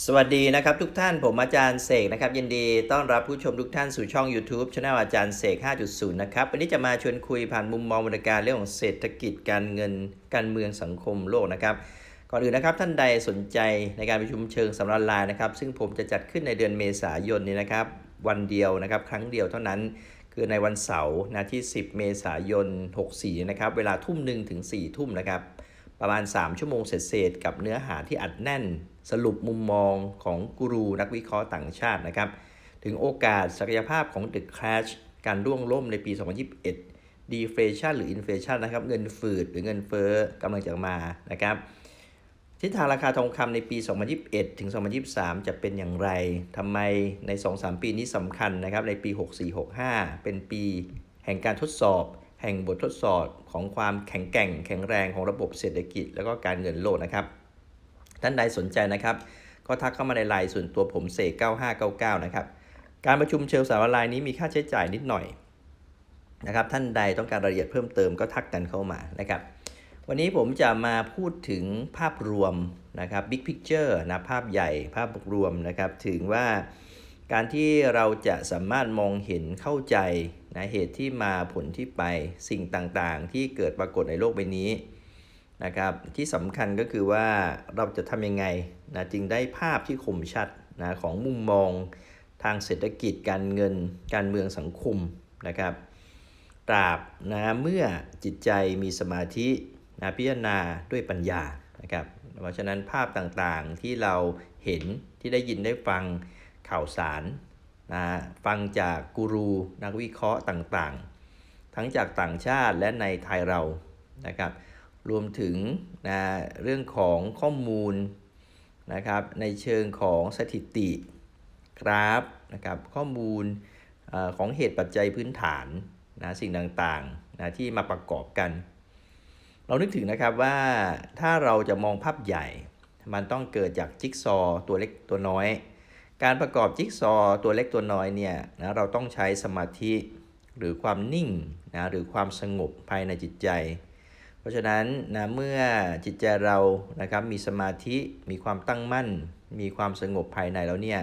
สวัสดีนะครับทุกท่านผมอาจารย์เสกนะครับยินดีต้อนรับผู้ชมทุกท่านสู่ช่อง YouTube c h anel อาจารย์เสก 5.0 นะครับ วันนี้จะมาชวนคุยผ่านมุมมองบรรยากาศเรื่องของเศรษฐกิจการเงินการเมืองสังคมโลกนะครับ ก่อนอื่นนะครับท่านใดสนใจในการประชุมเชิงสำนักลายนะครับ ซึ่งผมจะจัดขึ้นในเดือนเมษายนนี้นะครับ วันเดียวนะครับครั้งเดียวเท่านั้นคือในวันเสาร์นะที่ 10 เมษายน 64 นะครับเวลาทุ่มหนึ่งถึง4ทุ่มนะครับประมาณ 3 ชั่วโมงเศษๆกับเนื้อหาที่อัดแน่น สรุปมุมมองของกูรูนักวิเคราะห์ต่างชาตินะครับ ถึงโอกาสศักยภาพของ The Crash การร่วงล่มในปี 2021 Deflation หรือ Inflation นะครับเงินฝืดหรือเงินเฟ้อกำลังจะมานะครับทิศทางราคาทองคำในปี 2021 ถึง 2023 จะเป็นอย่างไรทำไมใน 2-3 ปีนี้สำคัญนะครับในปี 64-65 เป็นปีแห่งการทดสอบ แห่งบททดสอบของความแข็งแกร่ง แข็งแรงของระบบเศรษฐกิจ แล้วก็การเงินโลกนะครับ ท่านใดสนใจนะครับ ก็ทักเข้ามาในไลน์ส่วนตัวผมเสก9599 นะครับ การประชุมเชลสาวไลน์นี้มีค่าใช้จ่ายนิดหน่อยนะครับ ท่านใดต้องการรายละเอียดเพิ่มเติมก็ทักกันเข้ามานะครับ วันนี้ผมจะมาพูดถึงภาพรวมนะครับ big picture นะภาพใหญ่ภาพรวมนะครับ ถึงว่าการที่เราจะสามารถมองเห็นเข้าใจนะเหตุที่มาผลที่ไปสิ่งต่างๆ ที่เกิดปรากฏในโลกใบนี้ นะครับที่สำคัญก็คือว่าเราจะทำยังไงนะจึงได้ภาพที่คมชัดนะของมุมมองทางเศรษฐกิจการเงินการเมืองสังคมนะครับตราบนะเมื่อจิตใจมีสมาธินะพิจารณาด้วยปัญญานะครับเพราะฉะนั้นภาพต่างๆที่เราเห็นที่ได้ยินได้ฟังข่าวสารนะฟังจากกูรูนักวิเคราะห์ต่างๆ ทั้งจากต่างชาติและในไทยเรานะครับ รวมถึงนะเรื่องของข้อมูลนะครับในเชิงของสถิติกราฟนะครับข้อมูลอของเหตุปัจจัยพื้นฐานนะสิ่งต่างๆนะที่มาประกอบกัน เรานึกถึงนะครับว่าถ้าเราจะมองภาพใหญ่ มันต้องเกิดจากจิ๊กซอว์ตัวเล็กตัวน้อย การประกอบจิ๊กซอว์ตัวเล็กตัวน้อยเนี่ยนะเราต้องใช้สมาธิหรือความนิ่งนะหรือความสงบภายในจิตใจ เพราะฉะนั้นนะเมื่อจิตใจเรานะครับมีสมาธิมีความตั้งมั่น มีความสงบภายในแล้วเนี่ย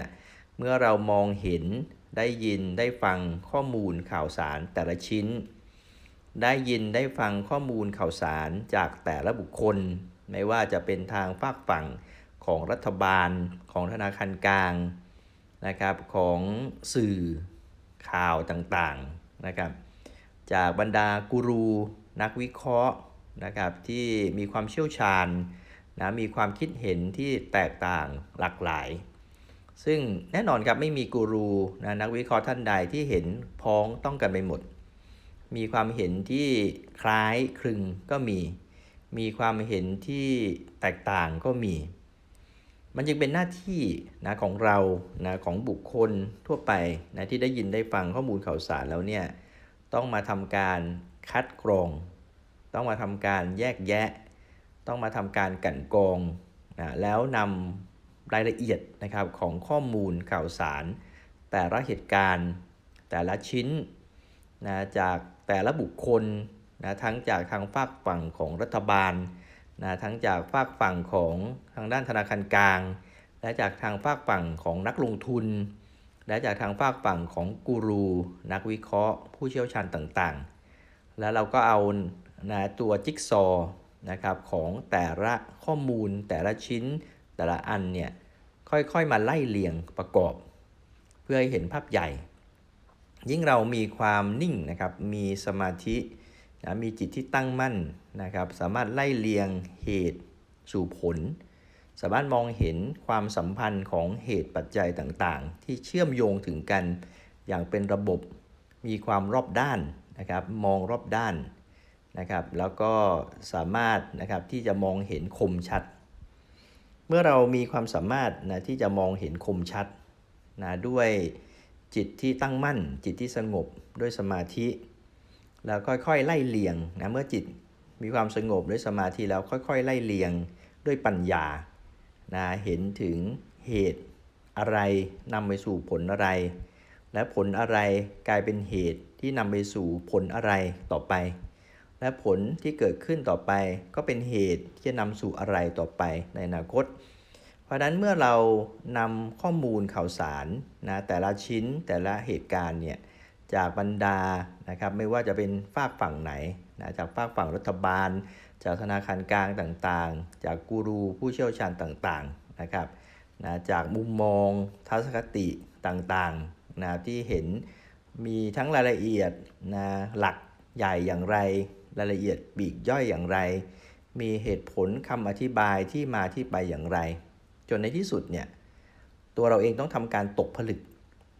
เมื่อเรามองเห็นได้ยินได้ฟังข้อมูลข่าวสารแต่ละชิ้น ได้ยินได้ฟังข้อมูลข่าวสารจากแต่ละบุคคล ไม่ว่าจะเป็นทางฝากฝั่งของรัฐบาลของธนาคารกลางนะครับของสื่อข่าวต่างๆนะครับจากบรรดากูรู นักวิเคราะห์ นะครับที่มีความเชี่ยวชาญนะมีความคิดเห็นที่แตกต่างหลากหลาย ซึ่งแน่นอนครับไม่มีกูรูนะนักวิเคราะห์ท่านใดที่เห็นพ้องต้องกันไปหมด มีความเห็นที่คล้ายคลึงก็มี มีความเห็นที่แตกต่างก็มี มันจึงเป็นหน้าที่นะของเรานะของบุคคลทั่วไปนะที่ได้ยินได้ฟังข้อมูลข่าวสารแล้วเนี่ยต้องมาทำการคัดกรอง ต้องมาทำการแยกแยะ ต้องมาทำการกันกองนะแล้วนำรายละเอียดนะครับของข้อมูลข่าวสาร แต่ละเหตุการณ์ แต่ละชิ้นนะจากแต่ละบุคคลนะทั้งจากทางฝากฝั่งของรัฐบาลนะทั้งจากฝากฝั่งของทางด้านธนาคารกลาง และจากทางฝากฝั่งของนักลงทุน และจากทางฝากฝั่งของกูรู นักวิเคราะห์ ผู้เชี่ยวชาญต่างๆ แล้วเราก็เอา นะตัวจิ๊กซอว์นะครับของแต่ละข้อมูลแต่ละชิ้นแต่ละอันเนี่ยค่อยๆมาไล่เรียงประกอบ เพื่อให้เห็นภาพใหญ่ ยิ่งเรามีความนิ่งนะครับมีสมาธินะมีจิตที่ตั้งมั่นนะครับสามารถไล่เลียงเหตุสู่ผล สามารถมองเห็นความสัมพันธ์ของเหตุปัจจัยต่างๆ ที่เชื่อมโยงถึงกันอย่างเป็นระบบมีความรอบด้านนะครับมองรอบด้าน นะครับ แล้วก็สามารถนะครับที่จะมองเห็นคมชัด เมื่อเรามีความสามารถนะที่จะมองเห็นคมชัดนะด้วยจิตที่ตั้งมั่น จิตที่สงบด้วยสมาธิ แล้วค่อยๆไล่เลียงนะเมื่อจิตมีความสงบด้วยสมาธิแล้วค่อยๆ ไล่เลียงด้วยปัญญานะเห็นถึงเหตุอะไรนำไปสู่ผลอะไร และผลอะไรกลายเป็นเหตุที่นำไปสู่ผลอะไรต่อไป และผลที่เกิดขึ้นต่อไป ก็เป็นเหตุที่จะนำสู่อะไรต่อไปในอนาคต เพราะนั้นเมื่อเรานำข้อมูลข่าวสารนะแต่ละชิ้นแต่ละเหตุการณ์เนี่ยจากบรรดานะครับไม่ว่าจะเป็นฝากฝั่งไหนนะจากฝากฝั่งรัฐบาล จากธนาคารกลางต่างๆ จากกูรูผู้เชี่ยวชาญต่างๆนะครับนะจากมุมมองทัศนคติต่างๆนะที่เห็นมีทั้งรายละเอียดนะหลักใหญ่อย่างไร รายละเอียดปีกย่อยอย่างไร มีเหตุผลคำอธิบายที่มาที่ไปอย่างไร จนในที่สุดเนี่ยตัวเราเองต้องทำการตกผลึก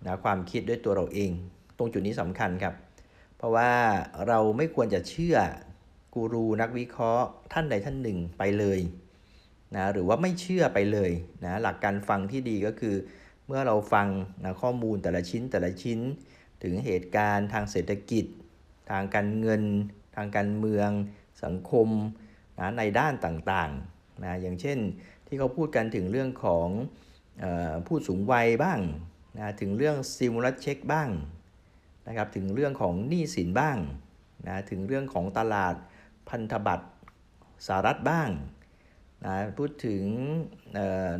นะความคิดด้วยตัวเราเอง ตรงจุดนี้สำคัญครับ เพราะว่าเราไม่ควรจะเชื่อกูรูนักวิเคราะห์ ท่านใดท่านหนึ่งไปเลยนะหรือว่าไม่เชื่อไปเลยนะหลักการฟังที่ดีก็คือ เมื่อเราฟังนะข้อมูลแต่ละชิ้นแต่ละชิ้น ถึงเหตุการณ์ทางเศรษฐกิจ ทางการเงิน ทางการเมืองสังคมนะในด้านต่างๆนะอย่างเช่นที่เขาพูดกันถึงเรื่องของออผู้สูงวัยบ้างนะถึงเรื่องซิมูลัสเช็คบ้างนะครับถึงเรื่องของหนี้สินบ้างนะถึงเรื่องของตลาดพันธบัตรสหรัฐบ้างนะพูดถึง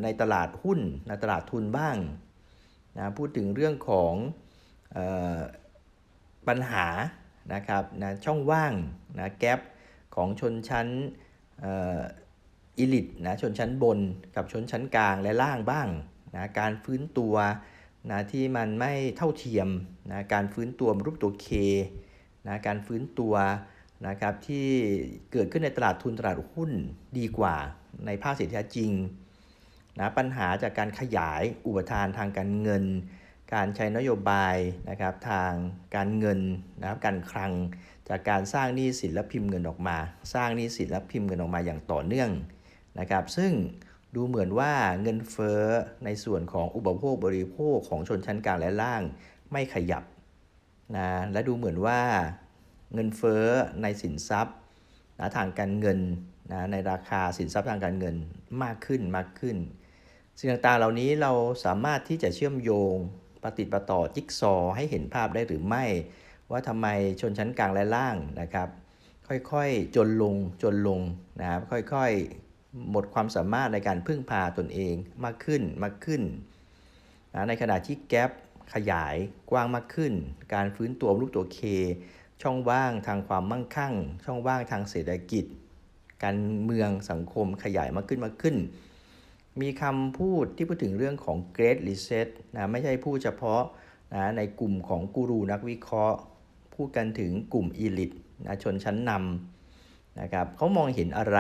ในตลาดหุ้นในตลาดทุนบ้างนะพูดถึงเรื่องของออปัญหา นะครับนะช่องว่างนะแกลบของชนชั้นอิลิทนะชนชั้นบนกับชนชั้นกลางและล่างบ้างนะการฟื้นตัวนะที่มันไม่เท่าเทียมนะการฟื้นตัวรูปตัว K นะการฟื้นตัวนะครับที่เกิดขึ้นในตลาดทุนตลาดหุ้นดีกว่าในภาคเศรษฐกิจจริงนะปัญหาจากการขยายอุปทานทางการเงิน การใช้นโยบายนะครับทางการเงินนะครับการคลัง จากการสร้างหนี้สินและพิมพ์เงินออกมา สร้างหนี้สินและพิมพ์เงินออกมาอย่างต่อเนื่องนะครับ ซึ่งดูเหมือนว่าเงินเฟ้อในส่วนของอุปโภคบริโภคของชนชั้นกลางและล่างไม่ขยับนะและดูเหมือนว่าเงินเฟ้อในสินทรัพย์นะทางการเงินนะในราคาสินทรัพย์ทางการเงินมากขึ้นมากขึ้น สิ่งต่างๆเหล่านี้เราสามารถที่จะเชื่อมโยง ปฏิปต่อจิ๊กซอให้เห็นภาพได้หรือไม่ ว่าทำไมชนชั้นกลางและล่างนะครับ ค่อยๆ จนลงจนลงนะครับค่อยๆ หมดความสามารถในการพึ่งพาตนเองมากขึ้นมากขึ้นนะในขณะที่แกลบขยายกว้างมากขึ้น การฟื้นตัวรูปตัวเคช่องว่างทางความมั่งคั่ง ช่องว่างทางเศรษฐกิจ การเมืองสังคมขยายมากขึ้นมากขึ้น มีคำพูดที่พูดถึงเรื่องของ Great Reset นะไม่ใช่พูดเฉพาะนะในกลุ่มของกูรูนักวิเคราะห์ พูดกันถึงกลุ่มอีลิทนะชนชั้นนำนะครับเขามองเห็นอะไร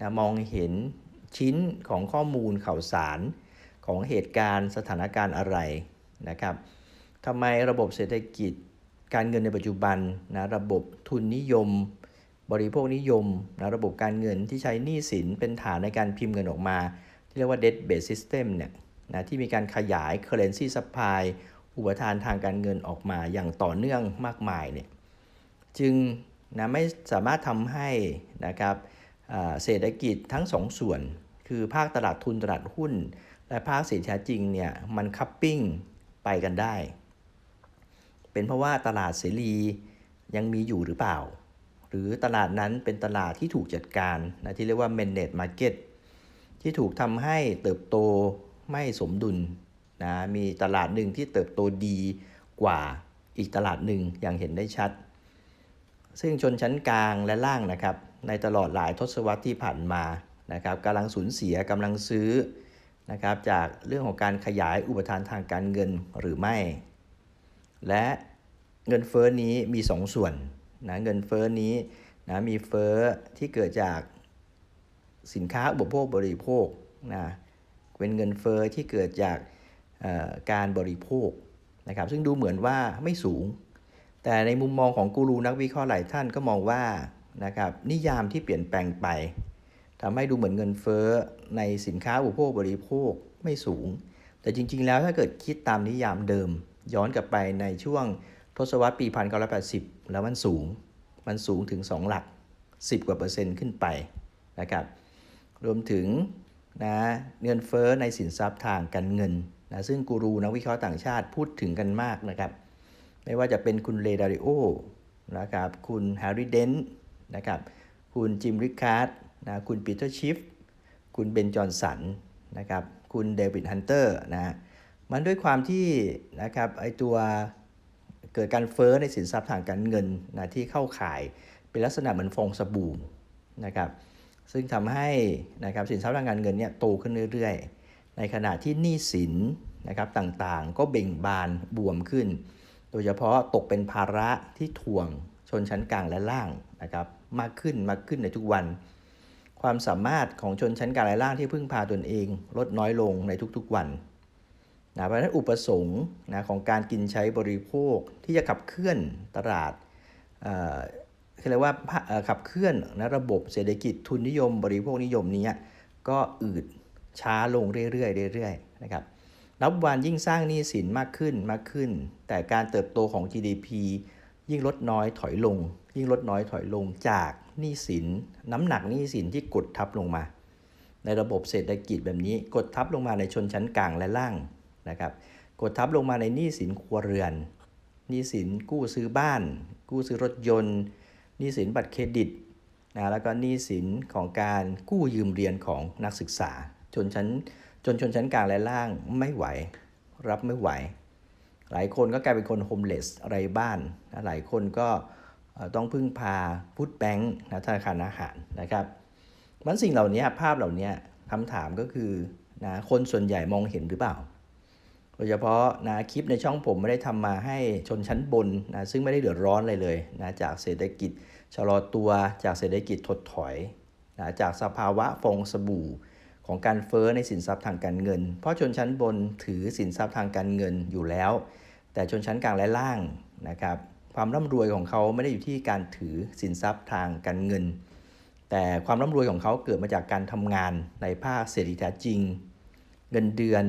นะมองเห็นชิ้นของข้อมูลข่าวสารของเหตุการณ์สถานการณ์อะไรนะครับทำไมระบบเศรษฐกิจการเงินในปัจจุบันนะระบบทุนนิยม บริโภคนิยมนะระบบการเงินที่ใช้หนี้สินเป็นฐานในการพิมพ์เงินออกมา เรียกว่า debt based system เนี่ยนะที่มีการขยาย currency supply อุปทานทางการเงินออกมาอย่างต่อเนื่องมากมายเนี่ยจึงนะไม่สามารถทำให้นะครับเศรษฐกิจทั้งสองส่วน คือภาคตลาดทุนตลาดหุ้น และภาคเศรษฐกิจจริงเนี่ยมันคัพปิ้งไปกันได้ เป็นเพราะว่าตลาดเสรียังมีอยู่หรือเปล่า หรือตลาดนั้นเป็นตลาดที่ถูกจัดการนะที่เรียกว่า managed market ที่ถูกทำให้เติบโตไม่สมดุลนะมีตลาดหนึ่งที่เติบโตดีกว่าอีกตลาดหนึ่งอย่างเห็นได้ชัด ซึ่งชนชั้นกลางและล่างนะครับ ในตลอดหลายทศวรรษที่ผ่านมานะครับกำลังสูญเสียกำลังซื้อนะครับจากเรื่องของการขยายอุปทานทางการเงินหรือไม่ และเงินเฟ้อนี้มี2สส่วนนะเงินเฟ้อนี้นะมีเฟ้อที่เกิดจาก สินค้าอุปโภคบริโภคนะเป็นเงินเฟ้อที่เกิดจากการบริโภคนะครับซึ่งดูเหมือนว่าไม่สูง แต่ในมุมมองของกูรูนักวิเคราะห์หลายท่านก็มองว่านะครับนิยามที่เปลี่ยนแปลงไปทำให้ดูเหมือนเงินเฟ้อในสินค้าอุปโภคบริโภคไม่สูง แต่จริง ๆ แล้วถ้าเกิดคิดตามนิยามเดิม ย้อนกลับไปในช่วงทศวรรษปี 1980 แล้วมันสูง มันสูงถึง 2 หลัก 10 กว่าเปอร์เซ็นต์ขึ้นไปนะครับ รวมถึงนะเงินเฟ้อในสินทรัพย์ทางการเงินนะซึ่งกูรูนักวิเคราะห์ต่างชาติพูดถึงกันมากนะครับ ไม่ว่าจะเป็นคุณเลดาริโอนะครับคุณแฮร์รี่เดนนะครับคุณจิมริคาร์ดนะคุณปีเตอร์ชิฟคุณเบนจอนสันนะครับคุณเดวิดฮันเตอร์นะมันด้วยความที่นะครับไอตัวเกิดการเฟ้อในสินทรัพย์ทางการเงินนะที่เข้าขายเป็นลักษณะเหมือนฟองสบู่นะครับ ซึ่งทำให้นะครับสินทรัพย์ทางการเงินเนี่ยโตขึ้นเรื่อยๆ ในขณะที่หนี้สินนะครับต่างๆ ก็เบ่งบานบวมขึ้น โดยเฉพาะตกเป็นภาระที่ถ่วงชนชั้นกลางและล่างนะครับมากขึ้นมากขึ้นในทุกวัน ความสามารถของชนชั้นกลางและล่างที่พึ่งพาตนเองลดน้อยลงในทุกๆวันนะเพราะฉะนั้นอุปสงค์นะของการกินใช้บริโภคที่จะขับเคลื่อนตลาด เอ่อเรียกว่าขับเคลื่อนนะระบบเศรษฐกิจทุนนิยม บริโภคนิยมนี้ก็อืดช้าลงเรื่อยๆเรื่อยๆนะครับนับวันยิ่งสร้างหนี้สินมากขึ้นมากขึ้น แต่การเติบโตของ GDP ยิ่งลดน้อยถอยลง ยิ่งลดน้อยถอยลงจากหนี้สิน น้ำหนักหนี้สินที่กดทับลงมา ในระบบเศรษฐกิจแบบนี้กดทับลงมาในชนชั้นกลางและล่างนะครับกดทับลงมาในหนี้สินครัวเรือนหนี้สินกู้ซื้อบ้าน กู้ซื้อรถยนต์ หนี้สินบัตรเครดิตนะแล้วก็หนี้สินของการกู้ยืมเรียนของนักศึกษา จนชั้นจนชนชั้นกลางและล่างไม่ไหว รับไม่ไหว หลายคนก็กลายเป็นคนโฮมเลสไร้บ้านนะหลายคนก็ต้องพึ่งพาพุทแบงค์นะธนาคารอาหารนะครับมันสิ่งเหล่านี้ภาพเหล่านี้คำถามก็คือนะคนส่วนใหญ่มองเห็นหรือเปล่า โดยเฉพาะนะคลิปในช่องผมไม่ได้ทำมาให้ชนชั้นบนนะซึ่งไม่ได้เดือดร้อนอะไรเลยนะจากเศรษฐกิจชะลอตัวจากเศรษฐกิจถดถอยนะจากสภาวะฟองสบู่ของการเฟ้อในสินทรัพย์ทางการเงิน เพราะชนชั้นบนถือสินทรัพย์ทางการเงินอยู่แล้ว แต่ชนชั้นกลางและล่างนะครับความร่ำรวยของเขาไม่ได้อยู่ที่การถือสินทรัพย์ทางการเงิน แต่ความร่ำรวยของเขาเกิดมาจากการทำงานในภาคเศรษฐกิจจริง เงินเดือน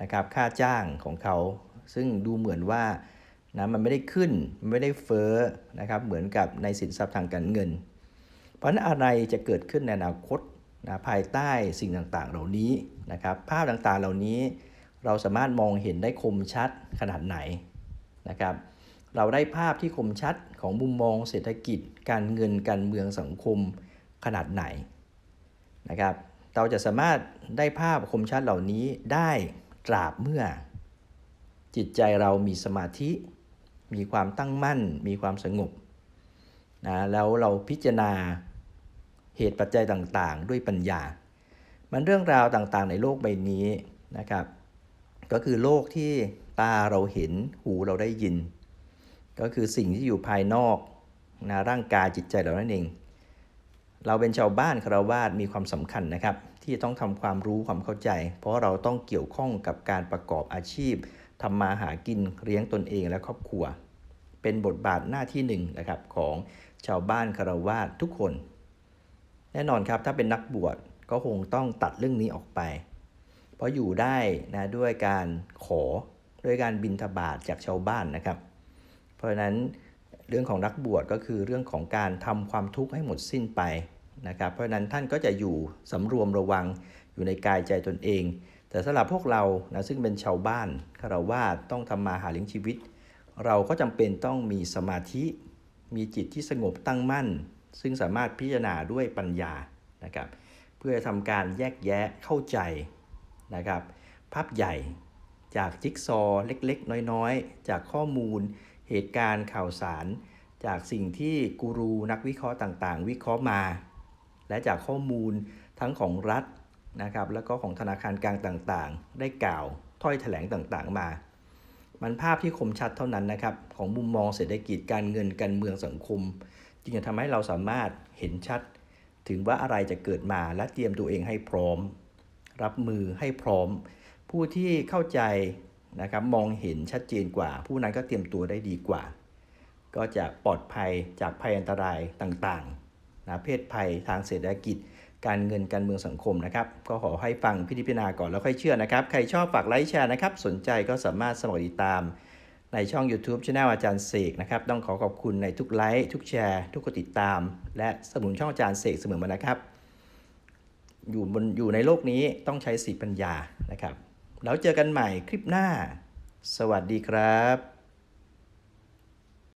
นะครับค่าจ้างของเขา ซึ่งดูเหมือนว่านะมันไม่ได้ขึ้นไม่ได้เฟ้อนะครับเหมือนกับในสินทรัพย์ทางการเงิน เพราะฉะนั้นอะไรจะเกิดขึ้นในอนาคตนะภายใต้สิ่งต่างๆ เหล่านี้นะครับภาพต่างๆเหล่านี้ เราสามารถมองเห็นได้คมชัดขนาดไหนนะครับเราได้ภาพที่คมชัดของมุมมองเศรษฐกิจ การเงินการเมืองสังคมขนาดไหนนะครับเราจะสามารถได้ภาพคมชัดเหล่านี้ได้ ตราบเมื่อ จิตใจเรามีสมาธิ มีความตั้งมั่น มีความสงบนะแล้วเราพิจารณาเหตุปัจจัยต่างๆ ด้วยปัญญา มันเรื่องราวต่างๆ ในโลกใบนี้นะครับ ก็คือโลกที่ตาเราเห็นหูเราได้ยิน ก็คือสิ่งที่อยู่ภายนอกนะร่างกายจิตใจเรานั่นเอง เราเป็นชาวบ้านคารวาสมีความสำคัญนะครับ ที่จะต้องทำความรู้ความเข้าใจ เพราะเราต้องเกี่ยวข้องกับการประกอบอาชีพทำมาหากินเลี้ยงตนเองและครอบครัว เป็นบทบาทหน้าที่หนึ่งนะครับของชาวบ้านคารวาสทุกคน แน่นอนครับถ้าเป็นนักบวชก็คงต้องตัดเรื่องนี้ออกไป เพราะอยู่ได้นะด้วยการขอด้วยการบินทบาทจากชาวบ้านนะครับ เพราะฉะนั้นเรื่องของนักบวชก็คือเรื่องของการทำความทุกข์ให้หมดสิ้นไป นะครับ เพราะฉะนั้นท่านก็จะอยู่สำรวมระวังอยู่ในกายใจตนเอง แต่สำหรับพวกเรานะซึ่งเป็นชาวบ้านคารวาสต้องทำมาหาเลี้ยงชีวิต เราก็จำเป็นต้องมีสมาธิมีจิตที่สงบตั้งมั่น ซึ่งสามารถพิจารณาด้วยปัญญานะครับ เพื่อทำการแยกแยะเข้าใจนะครับ ภาพใหญ่จากจิ๊กซอว์เล็กๆ น้อยๆ จากข้อมูล เหตุการณ์ข่าวสาร จากสิ่งที่กูรูนักวิเคราะห์ต่างๆ วิเคราะห์มา และจากข้อมูลทั้งของรัฐนะครับแล้วก็ของธนาคารกลางต่างๆ ได้กล่าวถ้อยแถลงต่างๆมา มันภาพที่คมชัดเท่านั้นนะครับของมุมมองเศรษฐกิจการเงินการเมืองสังคม จึงจะทำให้เราสามารถเห็นชัด ถึงว่าอะไรจะเกิดมาและเตรียมตัวเองให้พร้อม รับมือให้พร้อม ผู้ที่เข้าใจนะครับมองเห็นชัดเจนกว่า ผู้นั้นก็เตรียมตัวได้ดีกว่า ก็จะปลอดภัยจากภัยอันตรายต่างๆ นะเพศภัยทางเศรษฐกิจ การเงินการเมืองสังคมนะครับ ก็ขอให้ฟังพิจารณาก่อนแล้วค่อยเชื่อนะครับ ใครชอบฝากไลค์แชร์นะครับ สนใจก็สามารถสมัครติดตาม ในช่อง YouTube Channel อาจารย์เสกนะครับ ต้องขอขอบคุณในทุกไลค์ทุกแชร์ทุกกดติดตาม และสนับสนุนช่องอาจารย์เสกเสมอมานะครับ อยู่บนอยู่ในโลกนี้ต้องใช้สีปัญญานะครับแล้วเจอกันใหม่คลิปหน้า สวัสดีครับ